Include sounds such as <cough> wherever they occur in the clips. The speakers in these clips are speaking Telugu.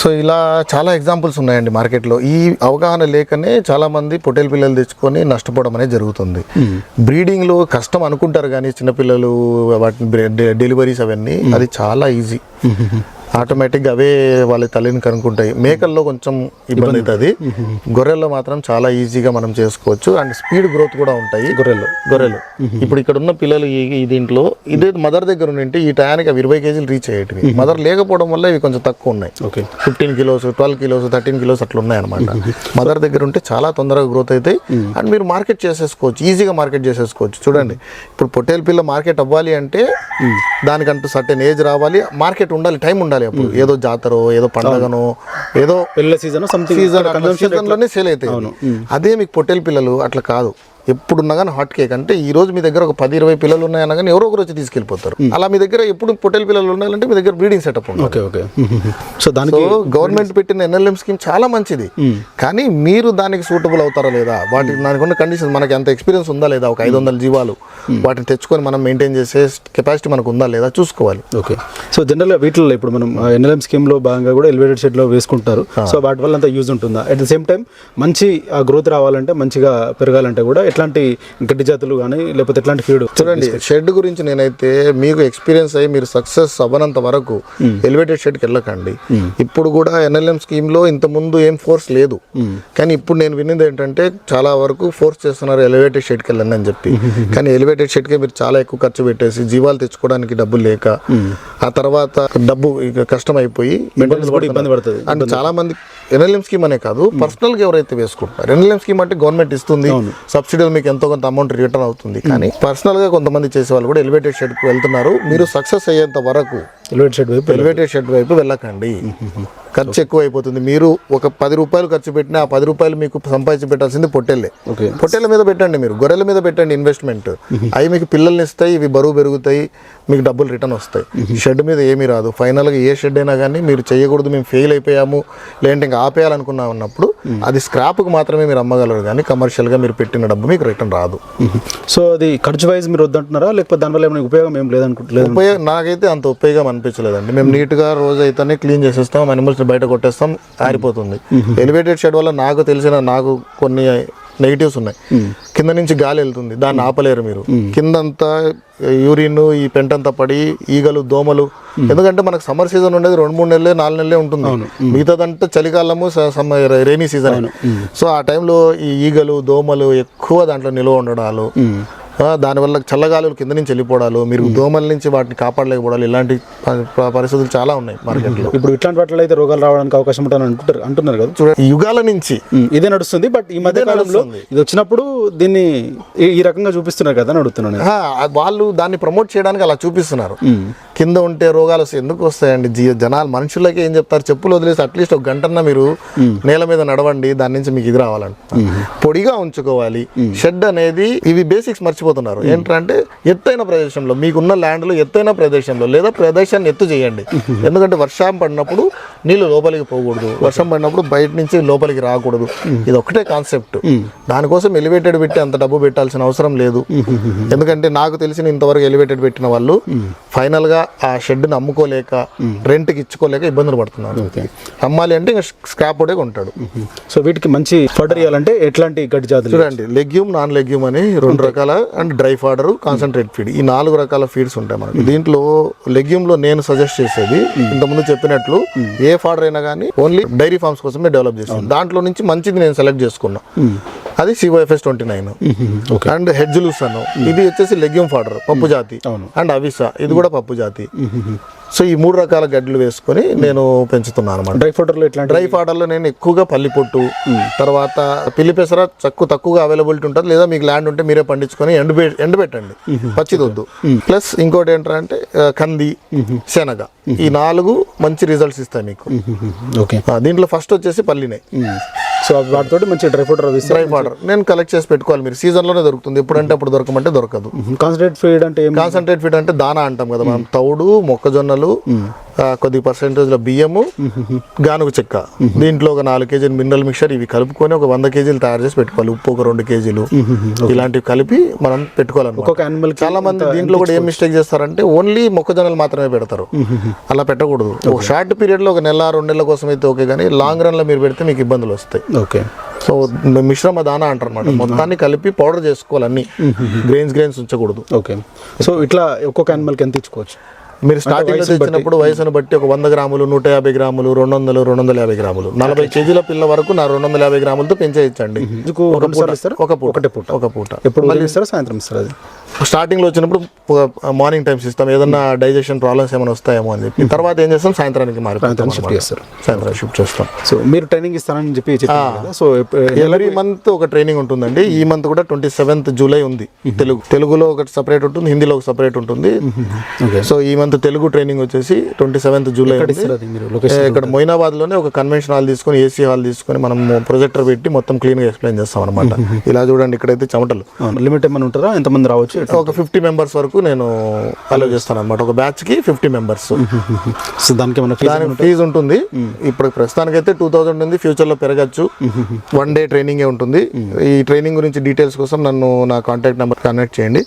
సో ఇలా చాలా ఎగ్జాంపుల్స్ ఉన్నాయండి మార్కెట్లో. ఈ అవగాహన లేకనే చాలా మంది పొట్టేలు పిల్లలు తెచ్చుకొని నష్టపోవడం అనేది జరుగుతుంది. బ్రీడింగ్లో కష్టం అనుకుంటారు కానీ చిన్నపిల్లలు వాటిని డెలివరీస్ అవన్నీ అది చాలా ఈజీ. ఆటోమేటిక్గా అవే వాళ్ళ తల్లిని కనుక్కుంటాయి. మేకల్లో కొంచెం ఇబ్బంది అవుతుంది. గొర్రెల్లో మాత్రం చాలా ఈజీగా మనం చేసుకోవచ్చు. అండ్ స్పీడ్ గ్రోత్ కూడా ఉంటాయి. గొర్రెలు గొర్రెలు ఇప్పుడు ఇక్కడ ఉన్న పిల్లలు ఈ దీంట్లో ఇదే మదర్ దగ్గర ఉంటే ఈ టయానికి అవి ఇరవై కేజీలు రీచ్ అయ్యేటివి. మదర్ లేకపోవడం వల్ల ఇవి కొంచెం తక్కువ ఉన్నాయి. Okay. Fifteen kilos twelve kilos thirteen kilos అట్లా ఉన్నాయి అనమాట మదర్ దగ్గర ఉంటే చాలా తొందరగా గ్రోత్ అవుతాయి. అండ్ మీరు మార్కెట్ చేసేసుకోవచ్చు. ఈజీగా మార్కెట్ చేసేసుకోవచ్చు. చూడండి. ఇప్పుడు పొట్టేలు పిల్ల మార్కెట్ అవ్వాలి అంటే దానికంటూ సర్టెన్ ఏజ్ రావాలి. మార్కెట్ ఉండాలి. టైం ఉండాలి. అప్పుడు. ఏదో జాతరో ఏదో పండగనో ఏదో పిల్లల సీజన్ సీజన్ సీజన్లోనే సేల్ అవుతాయి అదే మీకు పొట్టేలు పిల్లలు అట్లా కాదు. ఎప్పుడున్నా కానీ హాట్ కేక్. అంటే ఈ రోజు మీ దగ్గర ఒక పది ఇరవై పిల్లలు ఉన్నాయన్నా కానీ ఎవరో ఒకరు వచ్చి తీసుకెళ్ళిపోతారు. అలా మీ దగ్గర ఎప్పుడు పొట్టేలు పిల్లలు ఉండాలంటే మీ దగ్గర బ్రీడింగ్ సెటప్ ఉంది ఓకే ఓకే. సో దానికి గవర్నమెంట్ పెట్టిన ఎన్ఎల్ఎం స్కీమ్ చాలా మంచిది. కానీ మీరు దానికి సూటబుల్ అవుతారా లేదా? వాటి దానికి ఉన్న కండిషన్ మనకి అంత ఎక్స్పీరియన్స్ ఉందా లేదా? ఒక ఐదు వందల జీవాలు వాటిని తెచ్చుకొని మనం మెయింటైన్ చేసే కెపాసిటీ మనకు ఉందా లేదా చూసుకోవాలి. ఓకే. సో జనరల్గా వీటిలో ఇప్పుడు మనం ఎన్ఎల్ఎం స్కీమ్లో భాగంగా కూడా ఎలివేటెడ్ షెడ్లో వేసుకుంటారు. సో వాటి వల్ల అంత యూజ్ ఉంటుందా? అట్ ద సేమ్ టైం మంచి గ్రోత్ రావాలంటే మంచిగా పెరగాలంటే కూడా ఎట్లాంటి గడ్డి జాతులు కానీ లేకపోతే ఎట్లాంటి ఫీడ్ చూడండి షెడ్ గురించి నేనైతే మీకు ఎక్స్పీరియన్స్ అయ్యి మీరు సక్సెస్ అవ్వనంత వరకు ఎలివేటెడ్ షెడ్కి వెళ్ళకండి. ఇప్పుడు కూడా ఎన్ఎల్ఎం స్కీమ్లో ఇంత ముందు ఏం ఫోర్స్ లేదు. కానీ ఇప్పుడు నేను విన్నది ఏంటంటే చాలా వరకు ఫోర్స్ చేస్తున్నారు ఎలివేటెడ్ షెడ్కి వెళ్ళండి అని చెప్పి. కానీ ఎలివేటెడ్ షెడ్కి మీరు చాలా ఎక్కువ ఖర్చు పెట్టేసి జీవాలు తెచ్చుకోవడానికి డబ్బులు లేక ఆ తర్వాత డబ్బు ఇక కష్టం అయిపోయి మెయింటెనెన్స్ కూడా ఇబ్బంది పడుతుంది. అండ్ చాలా మంది ఎన్ఎల్ఎం స్కీమ్ అనే కాదు పర్సనల్గా ఎవరైతే వేసుకుంటారు ఎన్ఎల్ఎం స్కీమ్ అంటే గవర్నమెంట్ ఇస్తుంది సబ్సిడీలు మీకు ఎంతో కొంత అమౌంట్ రిటర్న్ అవుతుంది. కానీ పర్సనల్గా కొంతమంది చేసే వాళ్ళు కూడా ఎలివేటెడ్ షెడ్కు వెళ్తున్నారు. మీరు సక్సెస్ అయ్యేంత వరకు ఎలివేటెడ్ షెడ్ వైపు ఎలివేటెడ్ షెడ్ వైపు వెళ్ళకండి. ఖర్చు ఎక్కువ అయిపోతుంది మీరు ఒక పది రూపాయలు ఖర్చు పెట్టినా ఆ పది రూపాయలు మీకు సంపాదించి పెట్టాల్సింది పొట్టేళ్ళే. పొట్టేళ్ళ మీద పెట్టండి మీరు. గొర్రెల మీద పెట్టండి ఇన్వెస్ట్మెంట్ అవి మీకు పిల్లల్ని ఇస్తాయి ఇవి బరువు పెరుగుతాయి మీకు డబ్బులు రిటర్న్ వస్తాయి. షెడ్ మీద ఏమీ రాదు. ఫైనల్గా ఏ షెడ్ అయినా కానీ మీరు చేయకూడదు మేము ఫెయిల్ అయిపోయాము లేదంటే ఇంకా ఆపేయాలనుకున్నా ఉన్నప్పుడు అది స్క్రాప్కి మాత్రమే మీరు అమ్మగలరు. కానీ కమర్షియల్గా మీరు పెట్టిన డబ్బు మీకు రిటర్న్ రాదు. సో అది ఖర్చు వైజ్ మీరు వద్దంటున్నారా? లేకపోతే దానివల్ల ఏమైనా ఉపయోగం ఏం లేదనుకుంటలేదు ఉపయోగం నాకైతే అంత ఉపయోగం అనిపించలేదండి మేము నీట్గా రోజు అయితేనే క్లీన్ చేసేస్తాం అనిమల్స్ బయట కొట్టేస్తాం ఆరిపోతుంది. ఎలివేటెడ్ షెడ్ వల్ల నాకు తెలిసిన నాకు కొన్ని నెగిటివ్స్ ఉన్నాయి. కింద నుంచి గాలి వెళ్తుంది దాన్ని ఆపలేరు మీరు. కిందంతా యూరిన్ ఈ పెంటంతా పడి ఈగలు దోమలు. ఎందుకంటే మనకు సమ్మర్ సీజన్ ఉండేది రెండు మూడు నెలలే నాలుగు నెలలే ఉంటుంది. మిగతాదంతా చలికాలము రైనీ సీజన్. సో ఆ టైంలో ఈ ఈగలు దోమలు ఎక్కువ దాంట్లో నిల్వ ఉండడాలు. దానివల్ల చల్లగాలులు కింద నుంచి వెళ్ళిపోవడాలు మీరు దోమల నుంచి వాటిని కాపాడలేకపోవడాలు ఇలాంటి పరిస్థితులు చాలా ఉన్నాయి మార్కెట్లో. ఇప్పుడు ఇట్లాంటి వాటిలో అయితే రోగాలు రావడానికి అవకాశం ఉంటుందని అంటుంటారు అంటున్నారు కదా? చూడండి యుగాల నుంచి ఇదే నడుస్తుంది బట్ ఈ మధ్య కాలంలో ఇది వచ్చినప్పుడు దీన్ని ఈ- రకంగా చూపిస్తున్నారు కదా అని అడుగుతున్నాను వాళ్ళు దాన్ని ప్రమోట్ చేయడానికి అలా చూపిస్తున్నారు. కింద ఉంటే రోగాలు ఎందుకు వస్తాయండి? జీ జనాలు మనుషులకి ఏం చెప్తారు? చెప్పులు వదిలేసి అట్లీస్ట్ ఒక గంటన్నా మీరు నేల మీద నడవండి దాని నుంచి మీకు ఇది రావాలంట. పొడిగా ఉంచుకోవాలి. షెడ్ అనేది ఇవి బేసిక్స్ మర్చిపోతున్నారు ఏంటంటే ఎత్తైన ప్రదేశంలో మీకున్న ల్యాండ్లో ఎత్తైన ప్రదేశంలో లేదా ప్రదేశాన్ని ఎత్తు చేయండి. ఎందుకంటే వర్షం పడినప్పుడు నీళ్ళు లోపలికి పోకూడదు. వర్షం పడినప్పుడు బయట నుంచి లోపలికి రాకూడదు. ఇది ఒకటే కాన్సెప్ట్ దానికోసం ఎలివేటెడ్ పెట్టి అంత డబ్బు పెట్టాల్సిన అవసరం లేదు. ఎందుకంటే నాకు తెలిసిన ఇంతవరకు ఎలివేటెడ్ పెట్టిన వాళ్ళు ఫైనల్గా ఆ షెడ్ని అమ్ముకోలేక రెంట్కి ఇచ్చుకోలేక ఇబ్బందులు పడుతున్నారు. అమ్మాలి అంటే ఇంకా స్క్రాప్ ఒకటే కొంటాడు. సో వీటికి మంచి ఫర్డర్ ఇవ్వాలంటే ఎట్లాంటి గడ్డి జాతులు చూడండి లెగ్యూమ్ నాన్ లెగ్యూమ్ అని రెండు రకాల and dry fodder concentrate feed ఈ నాలుగు రకాల ఫీడ్స్ ఉంటాయి మనకి. దీంట్లో లెగ్యూమ్లో నేను సజెస్ట్ చేసేది ఇంతకుముందు చెప్పినట్లు ఏ ఫాడర్ అయినా కానీ ఓన్లీ డైరీ ఫార్మ్స్ కోసమే డెవలప్ చేస్తాను దాంట్లో నుంచి మంచిది నేను సెలెక్ట్ చేసుకున్నా. అది CYFS twenty nine okay and హెడ్జులూస్ అను. ఇది వచ్చేసి లెగ్యూమ్ ఫాడర్ పప్పు జాతి. అవును. అండ్ అవిసా ఇది కూడా పప్పు జాతి. సో ఈ మూడు రకాల గడ్డలు వేసుకొని నేను పెంచుతున్నాను అనమాట డ్రై ఫుడర్లో ఎట్లాంటి డ్రై ఫాడర్లో నేను ఎక్కువగా పల్లి పొట్టు తర్వాత పిల్లి పెసర తక్కువ తక్కువగా అవైలబిలిటీ ఉంటుంది. లేదా మీకు ల్యాండ్ ఉంటే మీరే పండించుకొని ఎండు ఎండబెట్టండి పచ్చిది వద్దు. ప్లస్ ఇంకోటి ఏంటంటే కంది శనగ. ఈ నాలుగు మంచి రిజల్ట్స్ ఇస్తాయి మీకు. ఓకే దీంట్లో ఫస్ట్ వచ్చేసి పల్లినే. సో వాటితోటి మంచి డ్రై ఫ్రూట్ రవి డ్రై వాటర్. నేను కలెక్ట్ చేసి పెట్టుకోవాలి. మీరు సీజన్లోనే దొరుకుతుంది. ఎప్పుడంటే అప్పుడు దొరకమంటే దొరకదు. కాన్సన్ట్రేట్ ఫీడ్ అంటే కాన్సన్ట్రేట్ ఫీడ్ అంటే దానా అంటాం కదా మనం. తౌడు మొక్కజొన్నలు కొద్ది పర్సెంటేజ్లో బియ్యము గానుగ చెక్క. దీంట్లో ఒక నాలుగు కేజీలు మినరల్ మిక్చర్ ఇవి కలుపుకొని ఒక వంద కేజీలు తయారు చేసి పెట్టుకోవాలి. ఉప్పు ఒక రెండు కేజీలు. ఇలాంటివి కలిపి మనం యానిమల్ చాలా మంది దీంట్లో కూడా ఏం మిస్టేక్ చేస్తారంటే ఓన్లీ మొక్కజొన్నలు మాత్రమే పెడతారు. అలా పెట్టకూడదు. ఒక షార్ట్ పీరియడ్లో ఒక నెల రెండు నెలల కోసం అయితే ఓకే కానీ లాంగ్ రన్లో మీరు పెడితే మీకు ఇబ్బందులు వస్తాయి. ఓకే సో మిశ్రమ దానా అంటారు అనమాట మొత్తాన్ని కలిపి పౌడర్ చేసుకోవాలి అన్ని. గ్రెయిన్స్ గ్రెయిన్స్ ఉంచకూడదు. ఓకే సో ఇట్లా ఒక్కొక్క యానిమల్కి ఎంత ఇచ్చుకోవచ్చు? మీరు స్టార్టింగ్ తెచ్చినప్పుడు వయసును బట్టి ఒక వంద గ్రాములు నూట యాభై గ్రాములు రెండు వందలు రెండు వందల యాభై గ్రాములు. నలభై కేజీల పిల్ల వరకు నా రెండు వందల యాభై గ్రాములతో పెంచేయచ్చండి. సార్లు ఇస్తారా? ఒక పూట ఒకటే పూట. ఒక పూట. ఎప్పుడు ఉదయం ఇస్తారా సాయంత్రం ఇస్తారా అది? స్టార్టింగ్లో వచ్చినప్పుడు మార్నింగ్ టైమ్స్ ఇస్తాం ఏదన్నా డైజెషన్ ప్రాబ్లమ్స్ ఏమైనా వస్తాయేమో అని చెప్పి. తర్వాత ఏం చేస్తాం? సాయంత్రానికి మారి సాయంత్రం షిఫ్ట్ చేస్తారు. సాయంత్రం షిఫ్ట్ చేస్తాం. సో మీరు ట్రైనింగ్ ఇస్తారని చెప్పి సో ఎవ్రీ మంత్ ఒక ట్రైనింగ్ ఉంటుందండి. ఈ మంత్ కూడా ట్వంటీ సెవెంత్ జూలై ఉంది తెలుగు తెలుగులో ఒకటి సపరేట్ ఉంటుంది హిందీలో ఒక సపరేట్ ఉంటుంది. ఓకే సో ఈ మంత్ తెలుగు ట్రైనింగ్ వచ్చేసి ట్వంటీ సెవెంత్ జూలై ఇక్కడ మొయినాబాద్లోనే ఒక కన్వెన్షన్ హాల్ తీసుకొని ఏసీ హాల్ తీసుకొని మనం ప్రొజెక్టర్ పెట్టి మొత్తం క్లీన్గా ఎక్స్ప్లెయిన్ చేస్తాం అనమాట <laughs> ఇలా చూడండి ఇక్కడైతే చెమటలు. లిమిట్ ఏమైనా ఉంటుందా ఎంతమంది రావచ్చు? ఒక ఫిఫ్టీ మెంబర్స్ వరకు నేను అలో చేస్తాను అనమాట ఒక బ్యాచ్కి ఫిఫ్టీ మెంబర్స్ సో దానికి ఫీజు దానికి ఫీజు ఉంటుంది. ఇప్పుడు ప్రస్తుతానికైతే టూ థౌసండ్ ఉంది ఫ్యూచర్లో పెరగచ్చు. వన్ డే ట్రైనింగ్ ఉంటుంది. ఈ ట్రైనింగ్ గురించి డీటెయిల్స్ కోసం నన్ను నా కాంటాక్ట్ నెంబర్ కనెక్ట్ చేయండి.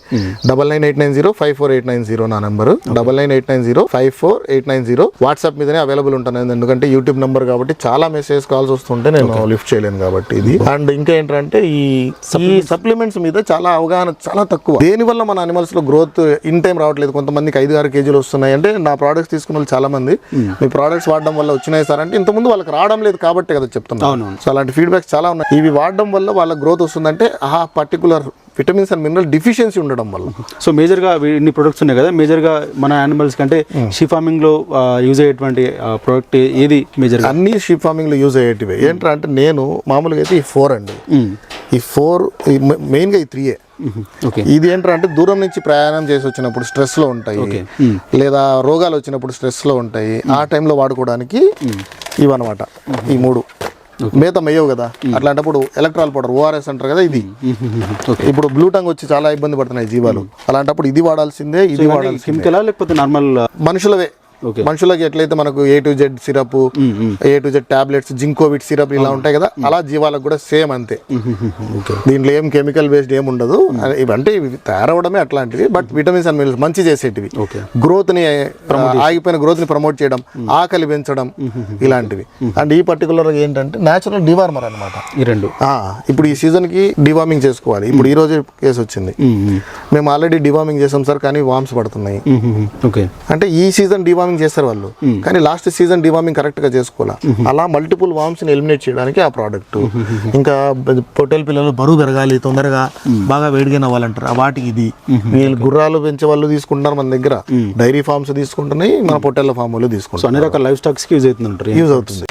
Double nine eight nine zero five four eight nine zero నా number double nine eight nine zero five four eight nine zero WhatsApp మీదనే అవైలబుల్ ఉంటాను. ఎందుకంటే యూట్యూబ్ నెంబర్ కాబట్టి చాలా మెసేజ్ కాల్స్ వస్తుంటే నేను లిఫ్ట్ చేయలేను కాబట్టి ఇది. అండ్ ఇంకా ఏంటంటే ఈ సప్లిమెంట్స్ మీద చాలా అవగాహన చాలా తక్కువ. దేని వల్ల మన అనిమల్స్లో గ్రోత్ ఇన్ టైం రావట్లేదు? కొంతమందికి ఐదు ఆరు కేజీలు వస్తున్నాయి. అంటే నా ప్రోడక్ట్స్ తీసుకున్న వాళ్ళు చాలా మంది మీ ప్రోడక్ట్స్ వాడడం వల్ల వచ్చినాయి సార్ అంటే ఇంతకుముందు వాళ్ళకి రావడం లేదు కాబట్టి కదా చెప్తున్నాను. సో అలాంటి ఫీడ్బ్యాక్స్ చాలా ఉన్నాయి. ఇవి వాడడం వల్ల వాళ్ళ గ్రోత్ వస్తుందంటే ఆ particular vitamins and mineral deficiency ఉండడం వల్ల. సో మేజర్గా ఇన్ని ప్రొడక్ట్స్ ఉన్నాయి కదా మేజర్గా మన యానిమల్స్ కంటే షీ ఫార్మింగ్లో యూజ్ అయ్యేటువంటి ప్రోడక్ట్ ఏది మేజర్గా? అన్ని షీప్ ఫార్మింగ్లో యూజ్ అయ్యేటివి ఏంటంటే నేను మామూలుగా అయితే ఈ ఫోర్ అండి. ఈ ఫోర్ మెయిన్గా ఈ త్రీయే ఓకే ఇది ఏంటంటే దూరం నుంచి ప్రయాణం చేసి వచ్చినప్పుడు స్ట్రెస్లో ఉంటాయి. లేదా రోగాలు వచ్చినప్పుడు స్ట్రెస్లో ఉంటాయి. ఆ టైంలో వాడుకోవడానికి ఇవన్నమాట. ఈ మూడు. మేత మెయ్యవు కదా. అట్లాంటప్పుడు ఎలక్ట్రాల్ పౌడర్ ఓఆర్ఎస్ అంటారు కదా ఇది. ఇప్పుడు బ్లూ టంగ్ వచ్చి చాలా ఇబ్బంది పడుతున్నాయి జీవాలు. అలాంటప్పుడు ఇది వాడాల్సిందే ఇది వాడాల్సిందే. లేకపోతే నార్మల్ మనుషులవే. మనుషులకి ఎట్లయితే మనకు A to Z syrup A to Z tablets Zincovit syrup ఇలా ఉంటాయి కదా అలా జీవాలకు కూడా సేమ్ అంతే. దీంట్లో ఏం కెమికల్ బేస్డ్ ఏం ఉండదు. ఇవంటే ఇవి తయారవడమే అట్లాంటివి బట్ విటమిన్స్ అండ్ మినరల్స్ మంచి చేసేటివి. గ్రోత్ని ఆగిపోయిన గ్రోత్ని ప్రమోట్ చేయడం ఆకలి పెంచడం ఇలాంటివి. అండ్ ఈ పర్టికులర్ ఏంటంటే నేచురల్ డివార్మర్ అనమాట ఈ రెండు. ఇప్పుడు ఈ సీజన్కి డివార్మింగ్ చేసుకోవాలి. ఇప్పుడు ఈ రోజే కేసు వచ్చింది. మేము ఆల్రెడీ డివార్మింగ్ చేసాం సార్ కానీ వామ్స్ పడుతున్నాయి. ఓకే అంటే ఈ సీజన్ డివార్మింగ్ చేస్తారు వాళ్ళు. కానీ లాస్ట్ సీజన్ డివార్మింగ్ కరెక్ట్గా చేసుకోవాలా? అలా మల్టిపుల్ వామ్స్ని ఎలిమినేట్ చేయడానికి ఆ ప్రోడక్ట్ ఇంకా పొట్టేలు పిల్లలు బరువు పెరగాలి తొందరగా బాగా వేడిగా అవ్వాలంటారు ఆ వాటికి ఇది. వీళ్ళు గుర్రాలు పెంచే వాళ్ళు తీసుకుంటున్నారు మన దగ్గర. డైరీ ఫార్మ్స్ తీసుకుంటున్నాయి మన పొట్టేళ్ళ ఫామ్ వాళ్ళు తీసుకుంటారు అన్ని రకాల లైఫ్ స్టాక్స్కి యూజ్ అవుతుంది యూజ్ అవుతుంది.